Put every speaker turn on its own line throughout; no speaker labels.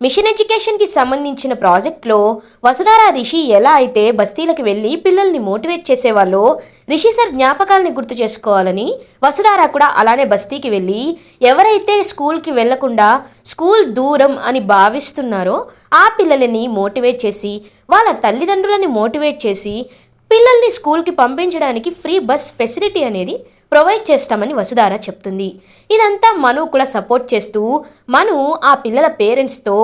Machine ఎడ్యుకేషన్కి సంబంధించిన ప్రాజెక్ట్లో వసుధార రిషి ఎలా అయితే బస్తీలకు వెళ్ళి పిల్లల్ని మోటివేట్ చేసేవాళ్ళో రిషి సార్ జ్ఞాపకాలని గుర్తు చేసుకోవాలని వసుధార కూడా అలానే బస్తీకి వెళ్ళి ఎవరైతే స్కూల్కి వెళ్ళకుండా స్కూల్ దూరం అని భావిస్తున్నారో ఆ పిల్లలని మోటివేట్ చేసి వాళ్ళ తల్లిదండ్రులని మోటివేట్ చేసి పిల్లల్ని స్కూల్కి పంపించడానికి ఫ్రీ బస్ ఫెసిలిటీ అనేది ప్రొవైడ్ చేస్తామని వసుధార చెప్తుంది. ఇదంతా మను కూడా సపోర్ట్ చేస్తూ మను ఆ పిల్లల పేరెంట్స్తో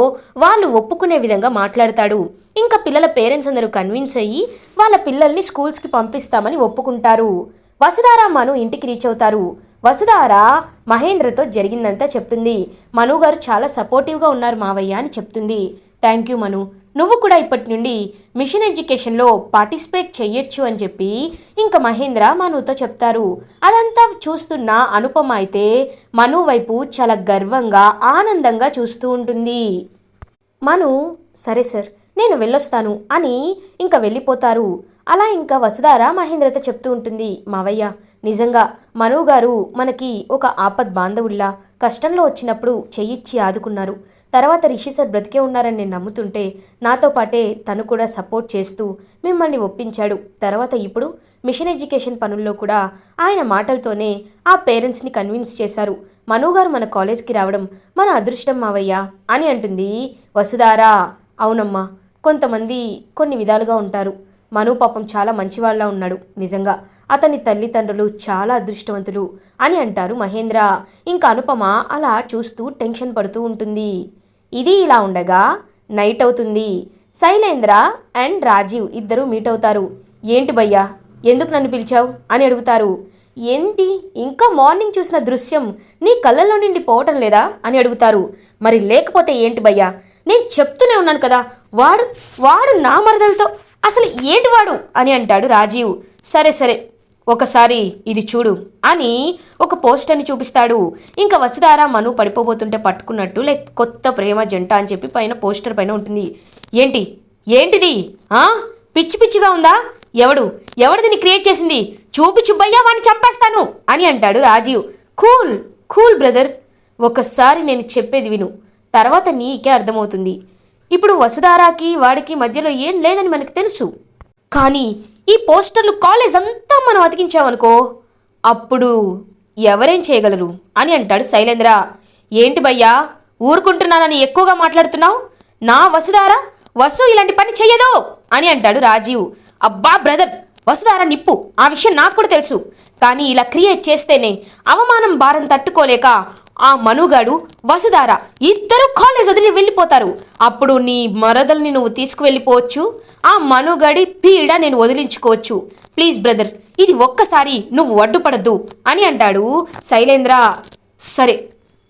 వాళ్ళు ఒప్పుకునే విధంగా మాట్లాడతాడు. ఇంకా పిల్లల పేరెంట్స్ అందరూ కన్విన్స్ అయ్యి వాళ్ళ పిల్లల్ని స్కూల్స్కి పంపిస్తామని ఒప్పుకుంటారు. వసుధార మను ఇంటికి రీచ్ అవుతారు. వసుధార మహేంద్రతో జరిగిందంతా చెప్తుంది. మను గారు చాలా సపోర్టివ్గా ఉన్నారు మావయ్య అని చెప్తుంది. Thank you Manu. నువ్వు కూడా ఇప్పటి నుండి మిషన్ ఎడ్యుకేషన్లో పార్టిసిపేట్ చెయ్యొచ్చు అని చెప్పి ఇంకా మహేంద్ర మనుతో చెప్తారు. అదంతా చూస్తున్న అనుపమ అయితే మను వైపు చాలా గర్వంగా ఆనందంగా చూస్తూ ఉంటుంది. మను సరే సార్ నేను వెళ్ళొస్తాను అని ఇంకా వెళ్ళిపోతారు. అలా ఇంకా వసుధార మహేంద్రతో చెప్తూ ఉంటుంది మావయ్య నిజంగా మనువు గారు మనకి ఒక ఆపద్ బాంధవుల్లా కష్టంలో వచ్చినప్పుడు చెయ్యిచ్చి ఆదుకున్నారు. తర్వాత రిషి సార్ బ్రతికే ఉన్నారని నేను నమ్ముతుంటే నాతో పాటే తను కూడా సపోర్ట్ చేస్తూ మిమ్మల్ని ఒప్పించాడు. తర్వాత ఇప్పుడు మిషన్ ఎడ్యుకేషన్ పనుల్లో కూడా ఆయన మాటలతోనే ఆ పేరెంట్స్ని కన్విన్స్ చేశారు. మను గారు మన కాలేజ్కి రావడం మన అదృష్టం మావయ్యా అని అంటుంది వసుధారా. అవునమ్మా కొంతమంది కొన్ని విధాలుగా ఉంటారు. మను పాపం చాలా మంచివాళ్ళ ఉన్నాడు. నిజంగా అతని తల్లిదండ్రులు చాలా అదృష్టవంతులు అని అంటారు మహేంద్ర. ఇంకా అనుపమ అలా చూస్తూ టెన్షన్ పడుతూ ఉంటుంది. ఇది ఇలా ఉండగా నైట్ అవుతుంది. శైలేంద్ర అండ్ రాజీవ్ ఇద్దరు మీట్ అవుతారు. ఏంటి భయ్యా? ఎందుకు నన్ను పిలిచావు? అని అడుగుతారు. ఏంటి? ఇంకా మార్నింగ్ చూసిన దృశ్యం నీ కళ్ళల్లో నుండి పోవటం లేదా? అని అడుగుతారు. మరి లేకపోతే ఏంటి భయ్యా? నేను చెప్తూనే ఉన్నాను కదా. వాడు వాడు నా మరదలతో అసలు ఏంటి వాడు? అని అంటాడు రాజీవ్. సరే సరే. ఒకసారి ఇది చూడు అని ఒక పోస్టర్ని చూపిస్తాడు. ఇంకా వసుధార మను పడిపోబోతుంటే పట్టుకున్నట్టు లైక్ కొత్త ప్రేమ జంట అని చెప్పి పైన పోస్టర్ పైన ఉంటుంది. ఏంటి? ఏంటిది? ఆ? పిచ్చి పిచ్చిగా ఉందా? ఎవడు? ఎవడు దీన్ని క్రియేట్ చేసింది? చూపి చుబ్బయ్యా వాడిని చంపేస్తాను అని అంటాడు రాజీవ్. Cool cool brother. ఒకసారి నేను చెప్పేది విను. తర్వాత నీకే అర్థమవుతుంది. ఇప్పుడు వసుధారాకి వాడికి మధ్యలో ఏం లేదని మనకు తెలుసు. కానీ ఈ పోస్టర్లు కాలేజ్ అంతా మనం అతికించామనుకో అప్పుడు ఎవరేం చేయగలరు? అని అంటాడు శైలేంద్ర. ఏంటి భయ్యా ఊరుకుంటున్నానని ఎక్కువగా మాట్లాడుతున్నావు? నా వసుదారా వసు ఇలాంటి పని చెయ్యదు! అని అంటాడు రాజీవ్. అబ్బా బ్రదర్ వసుధార నిప్పు. ఆ విషయం నాకు కూడా తెలుసు. కానీ ఇలా క్రియేట్ చేస్తేనే అవమానం భారం తట్టుకోలేక ఆ మనుగాడు వసుధార ఇద్దరు కాలేజ్ వదిలి వెళ్ళిపోతారు. అప్పుడు నీ మరదల్ని నువ్వు తీసుకువెళ్ళిపోవచ్చు. ఆ మనుగడి పీడ నేను వదిలించుకోవచ్చు. ప్లీజ్ బ్రదర్ ఇది ఒక్కసారి నువ్వు అడ్డుపడద్దు అని అంటాడు శైలేంద్ర. సరే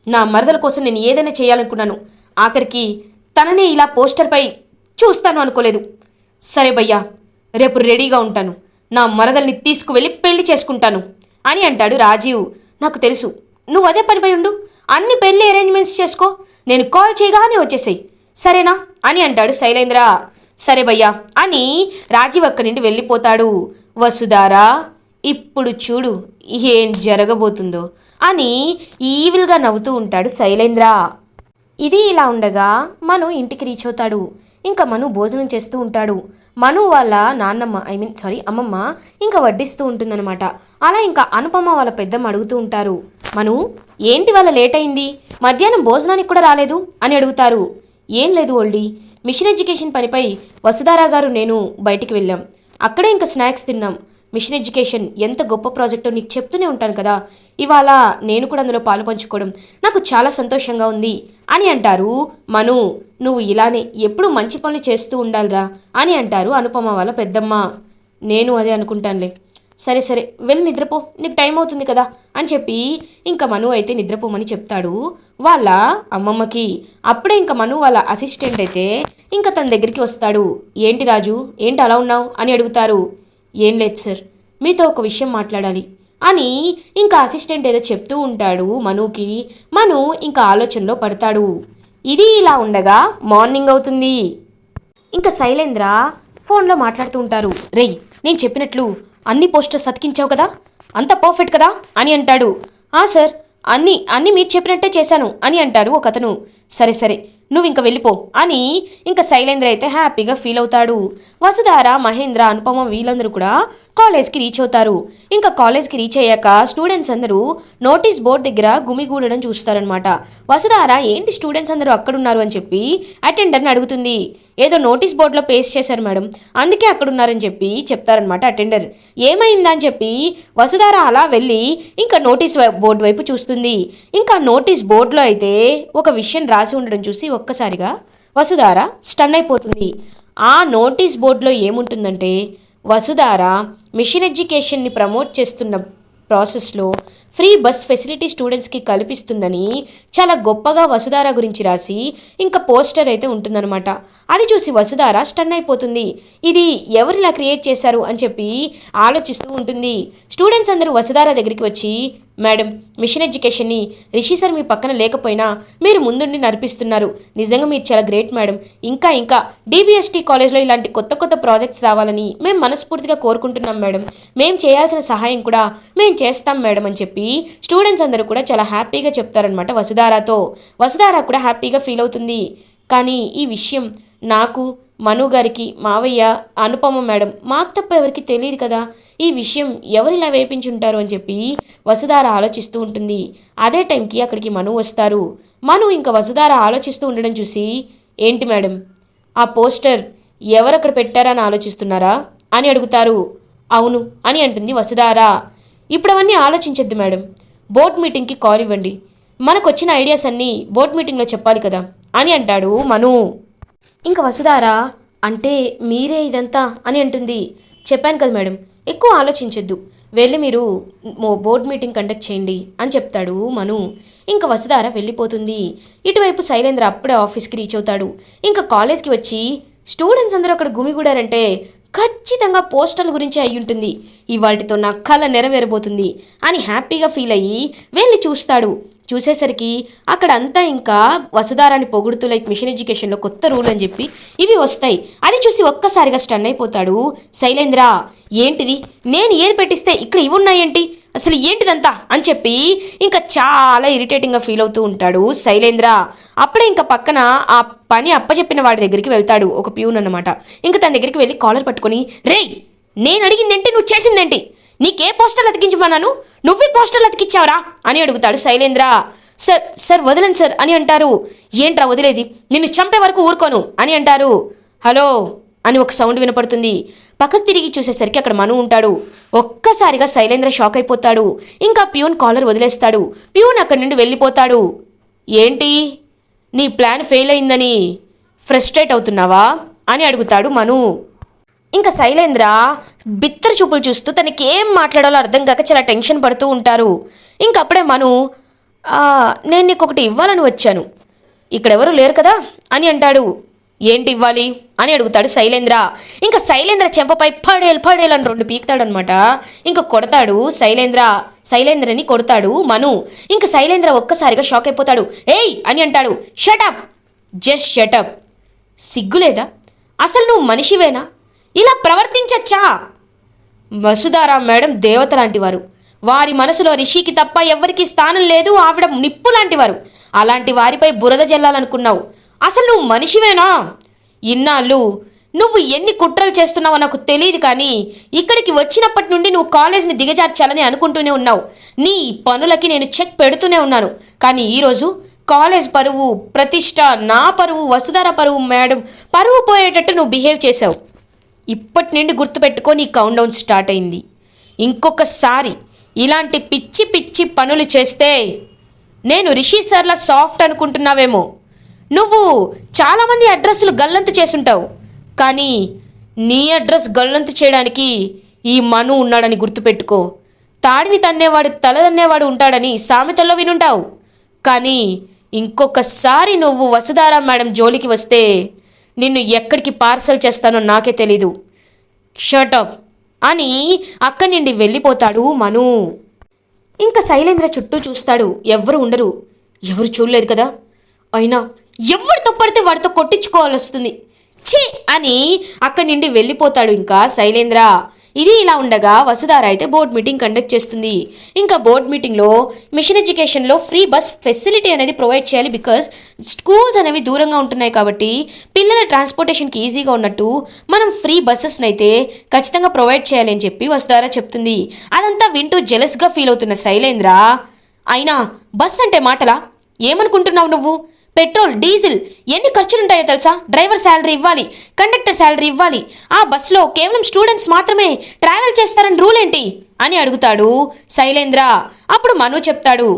నా మరదల కోసం నేను ఏదైనా చేయాలనుకున్నాను. ఆఖరికి తననే ఇలా పోస్టర్పై చూస్తాను అనుకోలేదు. సరే భయ్యా రేపు రెడీగా ఉంటాను. నా మరదల్ని తీసుకువెళ్ళి పెళ్ళి చేసుకుంటాను అని అంటాడు రాజీవ్. నాకు తెలుసు నువ్వు అదే పనిపై ఉండు. అన్ని పెళ్ళి అరేంజ్మెంట్స్ చేసుకో. నేను కాల్ చేయగానే వచ్చేసేయి. సరేనా? అని అంటాడు శైలేంద్ర. సరే భయ్యా. అని రాజీవ్ అక్కడి నుండి వెళ్ళిపోతాడు. వసుధారా ఇప్పుడు చూడు ఏం జరగబోతుందో అని ఈవిల్గా నవ్వుతూ ఉంటాడు శైలేంద్ర. ఇది ఇలా ఉండగా మను ఇంటికి రీచ్ అవుతాడు. ఇంకా మను భోజనం చేస్తూ ఉంటాడు. మను వాళ్ళ నాన్నమ్మ ఐ మీన్ సారీ అమ్మమ్మ ఇంకా వడ్డిస్తూ ఉంటుందన్నమాట. అలా ఇంకా అనుపమ వాళ్ళ పెద్దమ్మ అడుగుతూ ఉంటారు. మను ఏంటి వాళ్ళ లేట్ అయింది? మధ్యాహ్నం భోజనానికి కూడా రాలేదు? అని అడుగుతారు. ఏం లేదు ఓల్డీ. మిషన్ ఎడ్యుకేషన్ పనిపై వసుధారా గారు నేను బయటికి వెళ్ళాం. అక్కడే ఇంకా స్నాక్స్ తిన్నాం. మిషన్ ఎడ్యుకేషన్ ఎంత గొప్ప ప్రాజెక్టో నీకు చెప్తూనే ఉంటాను కదా. ఇవాళ నేను కూడా అందులో పాలు పంచుకోవడం నాకు చాలా సంతోషంగా ఉంది అని అంటారు మను. నువ్వు ఇలానే ఎప్పుడు మంచి పనులు చేస్తూ ఉండాలిరా అని అంటారు అనుపమ వాళ్ళ పెద్దమ్మ. నేను అదే అనుకుంటానులే. సరే సరే వెళ్ళి నిద్రపో. నీకు టైం అవుతుంది కదా అని చెప్పి ఇంకా మను అయితే నిద్రపోమని చెప్తాడు వాళ్ళ అమ్మమ్మకి. అప్పుడే ఇంకా మను వాళ్ళ అసిస్టెంట్ అయితే ఇంకా తన దగ్గరికి వస్తాడు. ఏంటి రాజు? ఏంటి అలా ఉన్నావు? అని అడుగుతారు. ఏం లేదు సార్. మీతో ఒక విషయం మాట్లాడాలి. అని ఇంకా అసిస్టెంట్ ఏదో చెప్తూ ఉంటాడు మనుకి. మను ఇంకా ఆలోచనలో పడతాడు. ఇది ఇలా ఉండగా మార్నింగ్ అవుతుంది. ఇంకా శైలేంద్ర ఫోన్లో మాట్లాడుతూ ఉంటారు. రేయ్ నేను చెప్పినట్లు అన్ని పోస్టర్స్ అతికించావు కదా? అంత పర్ఫెక్ట్ కదా? అని అంటాడు. ఆ సార్. అన్ని అన్ని మీరు చెప్పినట్టే చేశాను అని అంటారు ఒక అతను సరే సరే నువ్వు ఇంక వెళ్ళిపో అని ఇంకా శైలేంద్ర అయితే హ్యాపీగా ఫీల్ అవుతాడు. వసుధార మహేంద్ర అనుపమ వీళ్ళందరూ కూడా కాలేజ్కి రీచ్ అవుతారు. ఇంకా కాలేజ్కి రీచ్ అయ్యాక స్టూడెంట్స్ అందరూ నోటీస్ బోర్డ్ దగ్గర గుమిగూడడం చూస్తారనమాట వసుధార ఏంటి స్టూడెంట్స్ అందరూ అక్కడున్నారు? అని చెప్పి అటెండర్ని అడుగుతుంది. ఏదో నోటీస్ బోర్డులో పేస్ట్ చేశారు మేడం. అందుకే అక్కడ ఉన్నారని చెప్పి చెప్తారనమాట అటెండర్. ఏమైందా? అని చెప్పి వసుధార అలా వెళ్ళి ఇంకా నోటీస్ బోర్డు వైపు చూస్తుంది. ఇంకా నోటీస్ బోర్డులో అయితే ఒక విషయం రాసి ఉండడం చూసి ఒక్కసారిగా వసుధార స్టన్ అయిపోతుంది. ఆ నోటీస్ బోర్డులో ఏముంటుందంటే వసుధార మిషన్ ఎడ్యుకేషన్ని ప్రమోట్ చేస్తున్న ప్రాసెస్లో ఫ్రీ బస్ ఫెసిలిటీ స్టూడెంట్స్కి కల్పిస్తుందని చాలా గొప్పగా వసుధార గురించి రాసి ఇంకా పోస్టర్ అయితే ఉంటుందన్నమాట. అది చూసి వసుధార స్టన్ అయిపోతుంది. ఇది ఎవరిలా క్రియేట్ చేశారు? అని చెప్పి ఆలోచిస్తూ ఉంటుంది. స్టూడెంట్స్ అందరూ వసుధార దగ్గరికి వచ్చి మేడం మిషన్ ఎడ్యుకేషన్ని రిషి సార్ మీ పక్కన లేకపోయినా మీరు ముందుండి నడిపిస్తున్నారు. నిజంగా మీరు చాలా గ్రేట్ మేడం. ఇంకా ఇంకా డీబీఎస్టీ కాలేజ్లో ఇలాంటి కొత్త కొత్త ప్రాజెక్ట్స్ రావాలని మేము మనస్ఫూర్తిగా కోరుకుంటున్నాం మేడం. మేము చేయాల్సిన సహాయం కూడా మేము చేస్తాం మేడం అని చెప్పి స్టూడెంట్స్ అందరూ కూడా చాలా హ్యాపీగా చెప్తారనమాట వసుధారాతో. వసుధార కూడా హ్యాపీగా ఫీల్ అవుతుంది. కానీ ఈ విషయం నాకు మను గారికి మావయ్య అనుపమ మేడం మాకు తప్ప ఎవరికి తెలియదు కదా. ఈ విషయం ఎవరిలా వేపించుంటారు అని చెప్పి వసుధార ఆలోచిస్తూ ఉంటుంది. అదే టైంకి అక్కడికి మను వస్తారు. మను ఇంకా వసుధార ఆలోచిస్తూ ఉండడం చూసి ఏంటి మేడం ఆ పోస్టర్ ఎవరక్కడ పెట్టారని ఆలోచిస్తున్నారా? అని అడుగుతారు. అవును అని అంటుంది వసుధార. ఇప్పుడు అవన్నీ ఆలోచించద్దు మేడం. బోర్డ్ మీటింగ్కి కాల్ ఇవ్వండి. మనకు వచ్చిన ఐడియాస్ అన్నీ బోర్డ్ మీటింగ్లో చెప్పాలి కదా అని అంటాడు మను. ఇంకా వసుదారా అంటే మీరే ఇదంతా అని అంటుంది. చెప్పాను కదా మేడం ఎక్కువ ఆలోచించొద్దు. వెళ్ళి మీరు బోర్డ్ మీటింగ్ కండక్ట్ చేయండి అని చెప్తాడు మను. ఇంకా వసుధార వెళ్ళిపోతుంది. ఇటువైపు శైలేంద్ర అప్పుడే ఆఫీస్కి రీచ్ అవుతాడు. ఇంకా కాలేజ్కి వచ్చి స్టూడెంట్స్ అందరూ అక్కడ గుమిగూడారంటే ఖచ్చితంగా పోస్టర్ల గురించి అయి ఉంటుంది. ఇవాటితో నా కళ నెరవేరబోతుంది అని హ్యాపీగా ఫీల్ అయ్యి వెళ్ళి చూస్తాడు. చూసేసరికి అక్కడ అంతా ఇంకా వసుధారాన్ని పొగుడుతూ లైక్ మిషన్ ఎడ్యుకేషన్లో కొత్త రూల్ అని చెప్పి ఇవి వస్తాయి. అది చూసి ఒక్కసారిగా స్టన్ అయిపోతాడు. శైలేంద్ర ఏంటిది? నేను ఏది పెట్టిస్తే ఇక్కడ ఇవి ఉన్నాయేంటి? అసలు ఏంటిదంతా? అని చెప్పి ఇంకా చాలా ఇరిటేటింగ్గా ఫీల్ అవుతూ ఉంటాడు శైలేంద్ర. అప్పుడే ఇంకా పక్కన ఆ పని అప్పచెప్పిన వాడి దగ్గరికి వెళ్తాడు ఒక ప్యూన్ అన్నమాట. ఇంకా తన దగ్గరికి వెళ్ళి కాలర్ పట్టుకొని రేయ్ నేను అడిగిందేంటి? నువ్వు చేసిందేంటి? నీకే పోస్టర్లు అతికించమన్నాను? నువ్వే పోస్టర్లు అతికిచ్చావరా? అని అడుగుతాడు శైలేంద్ర. సార్ సార్ వదలండి సార్ అని అంటారు. ఏంట్రా వదిలేది? నిన్ను చంపే వరకు ఊరుకోను అని అంటారు. హలో అని ఒక సౌండ్ వినపడుతుంది. పక్కకు తిరిగి చూసేసరికి అక్కడ మను ఉంటాడు. ఒక్కసారిగా శైలేంద్ర షాక్ అయిపోతాడు. ఇంకా ప్యూన్ కాలర్ వదిలేస్తాడు. ప్యూన్ అక్కడి నుండి వెళ్ళిపోతాడు. ఏంటి? నీ ప్లాన్ ఫెయిల్ అయిందని ఫ్రస్ట్రేట్ అవుతున్నావా? అని అడుగుతాడు మను. ఇంకా శైలేంద్ర బిత్తర చూపులు చూస్తూ తనకి ఏం మాట్లాడాలో అర్థం కాక చాలా టెన్షన్ పడుతూ ఉంటారు. ఇంకప్పుడే మను నేను నీకు ఒకటి ఇవ్వాలని వచ్చాను. ఇక్కడెవరూ లేరు కదా? అని అంటాడు. ఏంటి ఇవ్వాలి? అని అడుగుతాడు శైలేంద్ర ఇంకా శైలేంద్ర చెంపపై పడేలు పడేలు అని రెండు పీకుతాడనమాట ఇంకా కొడతాడు శైలేంద్ర శైలేంద్రని కొడతాడు మను. ఇంకా శైలేంద్ర ఒక్కసారిగా షాక్ అయిపోతాడు. ఏయ్! అని అంటాడు. షటప్ జస్ట్ షటప్ సిగ్గులేదా? అసలు నువ్వు మనిషివేనా? ఇలా ప్రవర్తించచ్చా? వసుధారా మేడం దేవత లాంటివారు వారి మనసులో రిషికి తప్ప ఎవ్వరికి స్థానం లేదు ఆవిడ నిప్పు లాంటివారు. అలాంటి వారిపై బురద జల్లాలనుకున్నావు. అసలు నువ్వు మనిషివేనా? ఇన్నాళ్ళు నువ్వు ఎన్ని కుట్రలు చేస్తున్నావో నాకు తెలియదు కానీ ఇక్కడికి వచ్చినప్పటి నుండి నువ్వు కాలేజ్ని దిగజార్చాలని అనుకుంటూనే ఉన్నావు. నీ పనులకి నేను చెక్ పెడుతూనే ఉన్నాను. కానీ ఈరోజు కాలేజ్ పరువు ప్రతిష్ట నా పరువు వసుధార పరువు మేడం పరువు పోయేటట్టు నువ్వు బిహేవ్ చేసావు ఇప్పటి నుండి గుర్తుపెట్టుకొని ఈ కౌంట్డౌన్ స్టార్ట్ అయింది. ఇంకొకసారి ఇలాంటి పిచ్చి పిచ్చి పనులు చేస్తే నేను రిషి సార్ల సాఫ్ట్ అనుకుంటున్నావేమో. నువ్వు చాలామంది అడ్రస్లు గల్లంతు చేసుంటావు కానీ నీ అడ్రస్ గల్లంతు చేయడానికి ఈ మను ఉన్నాడని గుర్తుపెట్టుకో. తాడిని తన్నేవాడు తల తన్నేవాడు ఉంటాడని సామెతల్లో వినుంటావు. కానీ ఇంకొకసారి నువ్వు వసుధారా మేడం జోలికి వస్తే నిన్ను ఎక్కడికి పార్సల్ చేస్తానో నాకే తెలీదు. షర్టప్ అని అక్కడి నుండి వెళ్ళిపోతాడు మను. ఇంకా శైలేంద్ర చుట్టూ చూస్తాడు. ఎవ్వరు ఉండరు. ఎవరు చూడలేదు కదా? అయినా ఎవరితో పడితే వాడితో కొట్టించుకోవాల్సి వస్తుంది. ఛీ! అని అక్కడి నుండి వెళ్ళిపోతాడు ఇంకా శైలేంద్ర. ఇది ఇలా ఉండగా వసుధార అయితే బోర్డ్ మీటింగ్ కండక్ట్ చేస్తుంది. ఇంకా బోర్డ్ మీటింగ్లో మిషన్ ఎడ్యుకేషన్లో ఫ్రీ బస్ ఫెసిలిటీ అనేది ప్రొవైడ్ చేయాలి బికాస్ స్కూల్స్ అనేవి దూరంగా ఉంటున్నాయి కాబట్టి పిల్లల ట్రాన్స్పోర్టేషన్కి ఈజీగా ఉన్నట్టు మనం ఫ్రీ బస్సెస్ని అయితే ఖచ్చితంగా ప్రొవైడ్ చేయాలి అని చెప్పి వసుధార చెప్తుంది. అదంతా వింటూ జెలస్గా ఫీల్ అవుతున్న శైలేంద్ర అయినా బస్ అంటే మాటలా? ఏమనుకుంటున్నావు నువ్వు? పెట్రోల్ డీజిల్ ఎన్ని ఖర్చులుంటాయో తెలుసా? డ్రైవర్ శాలరీ ఇవ్వాలి కండక్టర్ శాలరీ ఇవ్వాలి. ఆ బస్సులో కేవలం స్టూడెంట్స్ మాత్రమే ట్రావెల్ చేస్తారని రూల్ ఏంటి? అని అడుగుతాడు శైలేంద్ర. అప్పుడు మను చెప్తాడు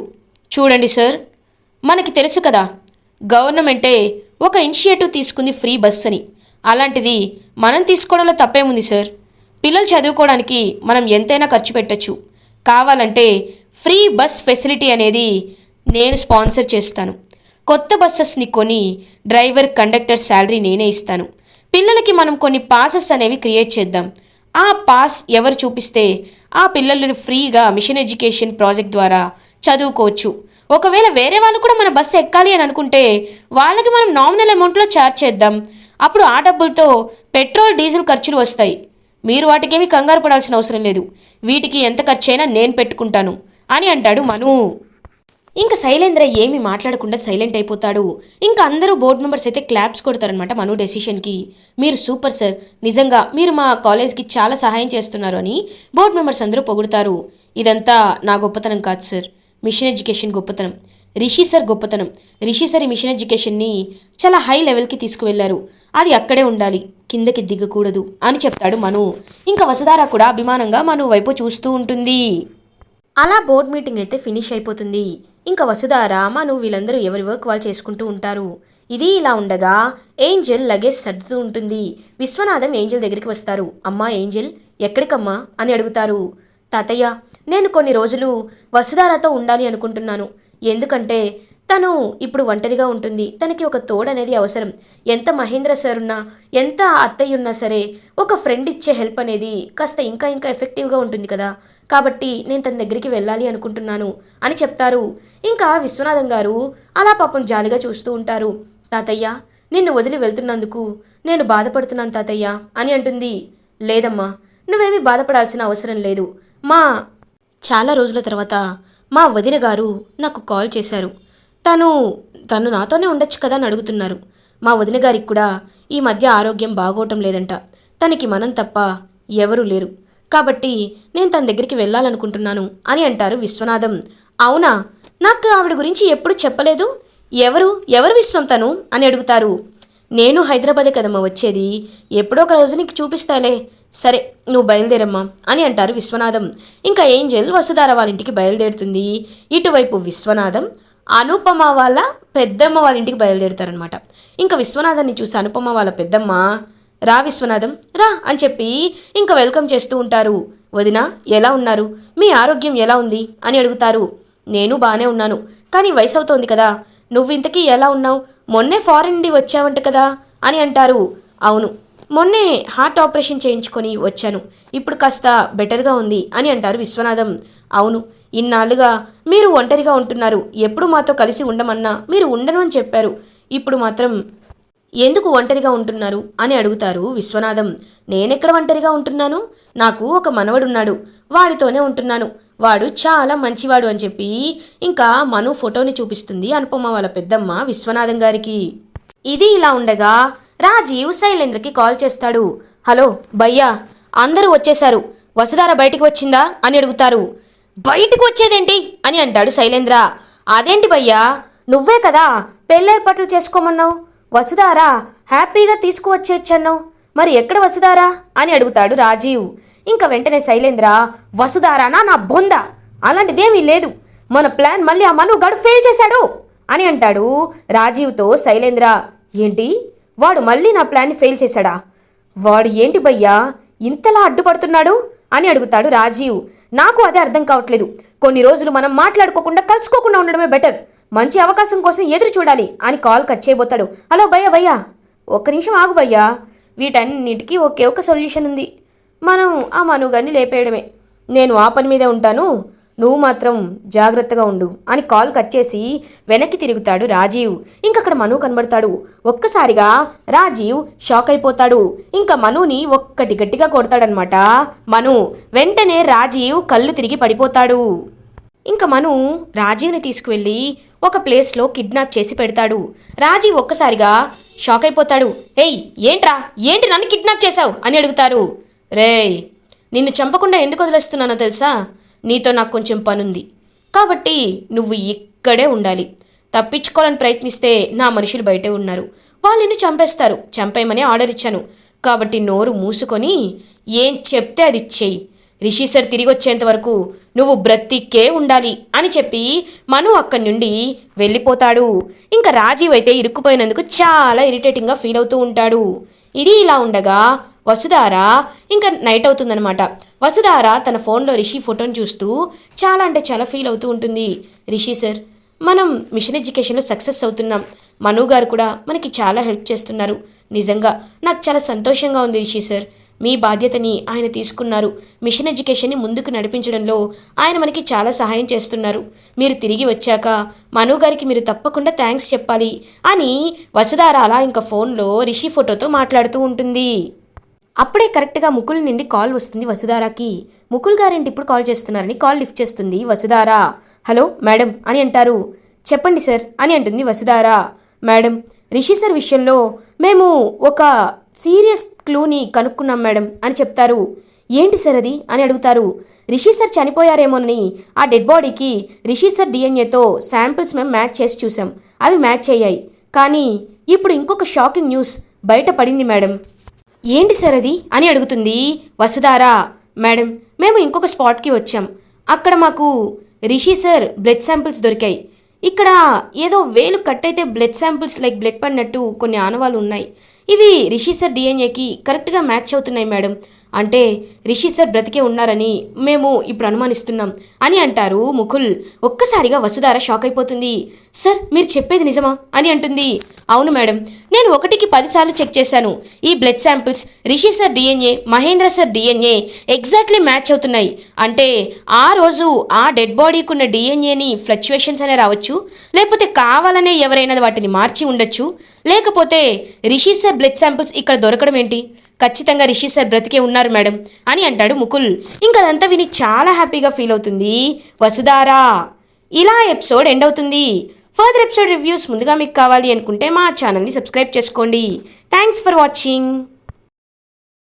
చూడండి సార్ మనకి తెలుసు కదా గవర్నమెంటే ఒక ఇనిషియేటివ్ తీసుకుంది ఫ్రీ బస్ అని. అలాంటిది మనం తీసుకోవడంలో తప్పేముంది సార్? పిల్లలు చదువుకోవడానికి మనం ఎంతైనా ఖర్చు పెట్టచ్చు. కావాలంటే ఫ్రీ బస్ ఫెసిలిటీ అనేది నేను స్పాన్సర్ చేస్తాను. కొత్త బస్సెస్ని కొని డ్రైవర్ కండక్టర్ శాలరీ నేనే ఇస్తాను. పిల్లలకి మనం కొన్ని పాసెస్ అనేవి క్రియేట్ చేద్దాం. ఆ పాస్ ఎవరు చూపిస్తే ఆ పిల్లలను ఫ్రీగా మిషన్ ఎడ్యుకేషన్ ప్రాజెక్ట్ ద్వారా చదువుకోవచ్చు. ఒకవేళ వేరే వాళ్ళు కూడా మన బస్సు ఎక్కాలి అని అనుకుంటే వాళ్ళకి మనం నామినల్ అమౌంట్లో ఛార్జ్ చేద్దాం. అప్పుడు ఆ డబ్బులతో పెట్రోల్ డీజిల్ ఖర్చులు వస్తాయి. మీరు వాటికేమీ కంగారు పడాల్సిన అవసరం లేదు. వీటికి ఎంత ఖర్చైనా నేను పెట్టుకుంటాను. అని అంటాడు మను. ఇంకా శైలేంద్ర ఏమి మాట్లాడకుండా సైలెంట్ అయిపోతాడు. ఇంకా అందరూ బోర్డు మెంబర్స్ అయితే క్లాప్స్ కొడతారనమాట మను డెసిషన్కి. మీరు సూపర్ సార్ నిజంగా మీరు మా కాలేజ్కి చాలా సహాయం చేస్తున్నారు అని బోర్డు మెంబర్స్ అందరూ పొగుడుతారు. ఇదంతా నా గొప్పతనం కాదు సార్. మిషన్ ఎడ్యుకేషన్ గొప్పతనం. రిషి సార్ గొప్పతనం. రిషి సార్ ఈ మిషన్ ఎడ్యుకేషన్ని చాలా హై లెవెల్కి తీసుకువెళ్ళారు. అది అక్కడే ఉండాలి. కిందకి దిగకూడదు అని చెప్తాడు మను. ఇంకా వసుధార కూడా అభిమానంగా మను వైపు చూస్తూ ఉంటుంది. అలా బోర్డ్ మీటింగ్ అయితే ఫినిష్ అయిపోతుంది. ఇంకా వసుధార మను వీళ్ళందరూ ఎవరి వర్క్ వాళ్ళు చేసుకుంటూ ఉంటారు. ఇది ఇలా ఉండగా ఏంజెల్ లగేజ్ సర్దుతూ ఉంటుంది. విశ్వనాథం ఏంజెల్ దగ్గరికి వస్తారు. అమ్మా ఏంజెల్ ఎక్కడికమ్మా అని అడుగుతారు. తాతయ్య నేను కొన్ని రోజులు వసుధారతో ఉండాలి అనుకుంటున్నాను. ఎందుకంటే తను ఇప్పుడు ఒంటరిగా ఉంటుంది. తనకి ఒక తోడు అనేది అవసరం. ఎంత మహేంద్ర సార్ ఉన్నా ఎంత అత్తయ్య ఉన్నా సరే ఒక ఫ్రెండ్ ఇచ్చే హెల్ప్ అనేది కాస్త ఇంకా ఇంకా ఎఫెక్టివ్గా ఉంటుంది కదా. కాబట్టి నేను తన దగ్గరికి వెళ్ళాలి అనుకుంటున్నాను అని చెప్తారు. ఇంకా విశ్వనాథం గారు అలా పాపం జాలిగా చూస్తూ ఉంటారు. తాతయ్య నిన్ను వదిలి వెళ్తున్నందుకు నేను బాధపడుతున్నాను తాతయ్య అని అంటుంది. లేదమ్మా నువ్వేమీ బాధపడాల్సిన అవసరం లేదు. మా చాలా రోజుల తర్వాత మా వదిన గారు నాకు కాల్ చేశారు. తను తను నాతోనే ఉండొచ్చు కదా అని అడుగుతున్నారు. మా వదిన గారికి కూడా ఈ మధ్య ఆరోగ్యం బాగోవటం లేదంట. తనకి మనం తప్ప ఎవరూ లేరు. కాబట్టి నేను తన దగ్గరికి వెళ్ళాలనుకుంటున్నాను అని అంటారు విశ్వనాథం. అవునా? నాకు ఆవిడ గురించి ఎప్పుడు చెప్పలేదు? ఎవరు? ఎవరు విశ్వం తను? అని అడుగుతారు. నేను హైదరాబాదే కదమ్మా వచ్చేది. ఎప్పుడో ఒక రోజు నీకు చూపిస్తాలే. సరే నువ్వు బయలుదేరమ్మా అని అంటారు విశ్వనాథం. ఇంకా ఏంజల్ వసుధార వాళ్ళ ఇంటికి బయలుదేరుతుంది. ఇటువైపు విశ్వనాథం అనుపమ వాళ్ళ పెద్దమ్మ వాళ్ళ ఇంటికి బయలుదేరుతారనమాట ఇంకా విశ్వనాథాన్ని చూసి అనుపమ వాళ్ళ పెద్దమ్మ రా విశ్వనాథం రా అని చెప్పి ఇంకా వెల్కమ్ చేస్తూ ఉంటారు. వదిన ఎలా ఉన్నారు? మీ ఆరోగ్యం ఎలా ఉంది? అని అడుగుతారు. నేను బాగానే ఉన్నాను కానీ వయసు అవుతోంది కదా. నువ్వు ఇంతకీ ఎలా ఉన్నావు? మొన్నే ఫారెన్ నుండి వచ్చావంట కదా అని అంటారు. అవును మొన్నే హార్ట్ ఆపరేషన్ చేయించుకొని వచ్చాను. ఇప్పుడు కాస్త బెటర్గా ఉంది అని అంటారు విశ్వనాథం. అవును ఇన్నాళ్ళుగా మీరు ఒంటరిగా ఉంటున్నారు. ఎప్పుడు మాతో కలిసి ఉండమన్నా మీరు ఉండను అని చెప్పారు. ఇప్పుడు మాత్రం ఎందుకు ఒంటరిగా ఉంటున్నారు? అని అడుగుతారు విశ్వనాథం. నేనెక్కడ ఒంటరిగా ఉంటున్నాను? నాకు ఒక మనవడున్నాడు. వాడితోనే ఉంటున్నాను. వాడు చాలా మంచివాడు అని చెప్పి ఇంకా మను ఫోటోని చూపిస్తుంది అనుపమ వాళ్ళ పెద్దమ్మ విశ్వనాథం గారికి. ఇది ఇలా ఉండగా రాజీవ్ శైలేంద్రకి కాల్ చేస్తాడు. హలో భయ్యా అందరూ వచ్చేశారు. వసుధార బయటికి వచ్చిందా? అని అడుగుతారు. బయటకు వచ్చేదేంటి అని అంటాడు శైలేంద్ర. అదేంటి భయ్యా నువ్వే కదా పెళ్ళేర్పాట్లు చేసుకోమన్నావు. వసుధారా హ్యాపీగా తీసుకువచ్చేయచ్చన్నావు మరి ఎక్కడ వసుధారా? అని అడుగుతాడు రాజీవ్. ఇంకా వెంటనే శైలేంద్ర వసుధారానా నా బొంద? అలాంటిదేమీ లేదు. మన ప్లాన్ మళ్ళీ ఆ మను గడు ఫెయిల్ చేశాడు. అని అంటాడు రాజీవ్తో శైలేంద్ర. ఏంటి? వాడు మళ్ళీ నా ప్లాన్ని ఫెయిల్ చేశాడా? వాడు ఏంటి భయ్యా ఇంతలా అడ్డుపడుతున్నాడు? అని అడుగుతాడు రాజీవ్. నాకు అదే అర్థం కావట్లేదు. కొన్ని రోజులు మనం మాట్లాడుకోకుండా కలుసుకోకుండా ఉండడమే బెటర్. మంచి అవకాశం కోసం ఎదురు చూడాలి అని కాల్ కట్ చేయబోతాడు. హలో భయ్యా భయ్యా. ఒక్క నిమిషం ఆగు భయ్యా. వీటన్నిటికీ ఒకే ఒక సొల్యూషన్ ఉంది. మనం ఆ మనుగాన్ని లేపేయడమే. నేను ఆ పని మీదే ఉంటాను. నువ్వు మాత్రం జాగ్రత్తగా ఉండు అని కాల్ కట్ చేసి వెనక్కి తిరుగుతాడు రాజీవ్. ఇంకక్కడ మను కనబడతాడు. ఒక్కసారిగా రాజీవ్ షాక్ అయిపోతాడు. ఇంకా మనుని ఒక్కటి గట్టిగా కొడతాడనమాట మను వెంటనే రాజీవ్ కళ్ళు తిరిగి పడిపోతాడు. ఇంకా మను రాజీవ్ని తీసుకువెళ్ళి ఒక ప్లేస్లో కిడ్నాప్ చేసి పెడతాడు. రాజీవ్ ఒక్కసారిగా షాక్ అయిపోతాడు. ఏయ్ ఏంట్రా? ఏంటి నన్ను కిడ్నాప్ చేశావు? అని అడుగుతారు. రేయ్ నిన్ను చంపకుండా ఎందుకు వదిలేస్తున్నానో తెలుసా? నీతో నాకు కొంచెం పనుంది. కాబట్టి నువ్వు ఇక్కడే ఉండాలి. తప్పించుకోవాలని ప్రయత్నిస్తే నా మనుషులు బయటే ఉన్నారు. వాళ్ళు నిన్ను చంపేస్తారు. చంపేయమని ఆర్డర్ ఇచ్చాను. కాబట్టి నోరు మూసుకొని ఏం చెప్తే అది చెయ్యి. రిషి సార్ తిరిగి వచ్చేంత వరకు నువ్వు బ్రతికే ఉండాలి అని చెప్పి మను అక్కడి నుండి వెళ్ళిపోతాడు. ఇంకా రాజీవ్ అయితే ఇరుక్కుపోయినందుకు చాలా ఇరిటేటింగ్గా ఫీల్ అవుతూ ఉంటాడు. ఇది ఇలా ఉండగా వసుధార ఇంకా నైట్ అవుతుందనమాట వసుధార తన ఫోన్లో రిషి ఫోటోని చూస్తూ చాలా అంటే చాలా ఫీల్ అవుతూ ఉంటుంది. రిషి సార్ మనం మిషన్ ఎడ్యుకేషన్లో సక్సెస్ అవుతున్నాం. మను గారు కూడా మనకి చాలా హెల్ప్ చేస్తున్నారు. నిజంగా నాకు చాలా సంతోషంగా ఉంది రిషి సార్ మీ బాధ్యతని ఆయన తీసుకున్నారు. మిషన్ ఎడ్యుకేషన్ని ముందుకు నడిపించడంలో ఆయన మనకి చాలా సహాయం చేస్తున్నారు. మీరు తిరిగి వచ్చాక మను గారికి మీరు తప్పకుండా థ్యాంక్స్ చెప్పాలి అని వసుధార అలా ఇంకా ఫోన్లో రిషి ఫోటోతో మాట్లాడుతూ ఉంటుంది. అప్పుడే కరెక్ట్గా ముకుల్ నుండి కాల్ వస్తుంది వసుధారాకి. ముకుల్ గారేంటి ఇప్పుడు కాల్ చేస్తున్నారని కాల్ లిఫ్ట్ చేస్తుంది వసుధార. హలో మేడం అని అంటారు. చెప్పండి సార్ అని అంటుంది వసుధార. మేడం రిషి సార్ విషయంలో మేము ఒక సీరియస్ క్లూని కనుక్కున్నాం మేడం అని చెప్తారు. ఏంటి సార్ అది అని అడుగుతారు. రిషి సార్ చనిపోయారేమోనని ఆ డెడ్ బాడీకి రిషి సార్ డిఎన్ఏతో శాంపిల్స్ మేము మ్యాచ్ చేసి చూసాం. అవి మ్యాచ్ అయ్యాయి. కానీ ఇప్పుడు ఇంకొక షాకింగ్ న్యూస్ బయట పడింది మేడం. ఏంటి సార్ అది? అని అడుగుతుంది వసుధారా. మేడం మేము ఇంకొక స్పాట్కి వచ్చాం. అక్కడ మాకు రిషి సార్ బ్లడ్ శాంపిల్స్ దొరికాయి. ఇక్కడ ఏదో వేలు కట్ అయితే బ్లడ్ శాంపిల్స్ లైక్ బ్లడ్ పడినట్టు కొన్ని ఆనవాలు ఉన్నాయి. ఇవి రిషి సార్ డిఎన్ఏకి కరెక్ట్గా మ్యాచ్ అవుతున్నాయి మేడం. అంటే రిషి సార్ బ్రతికే ఉన్నారని మేము ఇప్పుడు అనుమానిస్తున్నాం అని అంటారు ముకుల్. ఒక్కసారిగా వసుధార షాక్ అయిపోతుంది. సార్ మీరు చెప్పేది నిజమా? అని అంటుంది. అవును మేడం నేను ఒకటికి పదిసార్లు చెక్ చేశాను. ఈ blood samples Rishi sir DNA Mahendra sir DNA exactly match అవుతున్నాయి. అంటే ఆ రోజు ఆ డెడ్ బాడీకి ఉన్న డిఎన్ఏని ఫ్లక్చువేషన్స్ అనే రావచ్చు లేకపోతే కావాలనే ఎవరైనా వాటిని మార్చి ఉండొచ్చు. లేకపోతే రిషి సార్ బ్లడ్ శాంపిల్స్ ఇక్కడ దొరకడం ఏంటి? ఖచ్చితంగా రిషి సార్ బ్రతికే ఉన్నారు మేడం అని అంటాడు ముకుల్. ఇంకా అదంతా విని చాలా హ్యాపీగా ఫీల్ అవుతుంది. వసుధారా ఇలా ఎపిసోడ్ ఎండ్ అవుతుంది. ఫర్దర్ ఎపిసోడ్ రివ్యూస్ ముందుగా మీకు కావాలి అనుకుంటే మా ఛానల్ని సబ్స్క్రైబ్ చేసుకోండి. Thanks for watching.